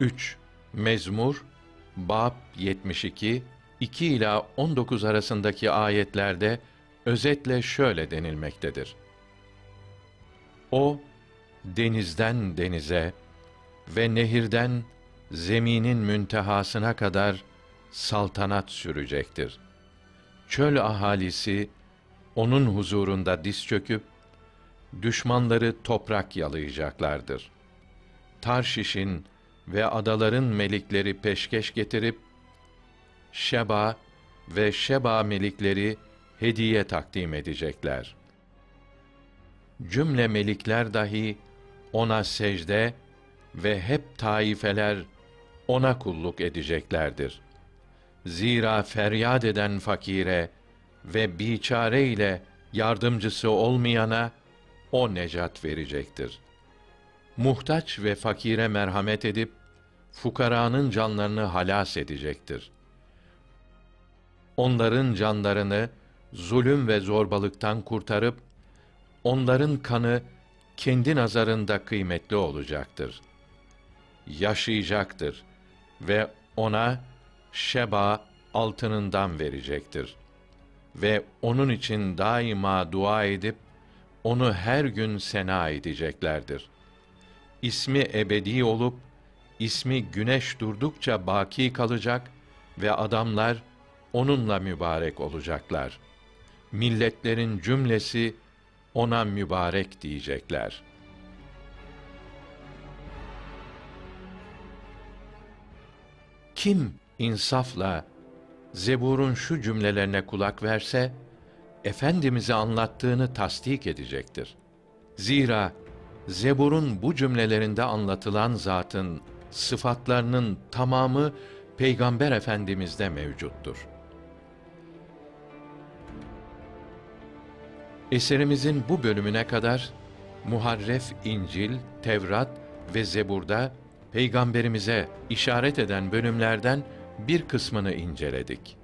3. Mezmur Bab 72 2 ila 19 arasındaki ayetlerde özetle şöyle denilmektedir. O denizden denize ve nehirden zeminin müntehasına kadar saltanat sürecektir. Çöl ahalisi onun huzurunda diz çöküp düşmanları toprak yalayacaklardır. Tarşiş'in ve adaların melikleri peşkeş getirip Şeba ve Şeba melikleri hediye takdim edecekler. Cümle melikler dahi ona secde ve hep taifeler ona kulluk edeceklerdir. Zira feryat eden fakire ve biçare ile yardımcısı olmayana o necat verecektir. Muhtaç ve fakire merhamet edip fukaranın canlarını halas edecektir. Onların canlarını zulüm ve zorbalıktan kurtarıp onların kanı kendi nazarında kıymetli olacaktır. Yaşayacaktır ve ona şeba altınından verecektir. Ve onun için daima dua edip onu her gün sena edeceklerdir. İsmi ebedi olup ismi güneş durdukça baki kalacak ve adamlar onunla mübarek olacaklar. Milletlerin cümlesi ona mübarek diyecekler. Kim insafla Zebur'un şu cümlelerine kulak verse, Efendimiz'e anlattığını tasdik edecektir. Zira Zebur'un bu cümlelerinde anlatılan zatın sıfatlarının tamamı Peygamber Efendimiz'de mevcuttur. Eserimizin bu bölümüne kadar Muharref İncil, Tevrat ve Zebur'da peygamberimize işaret eden bölümlerden bir kısmını inceledik.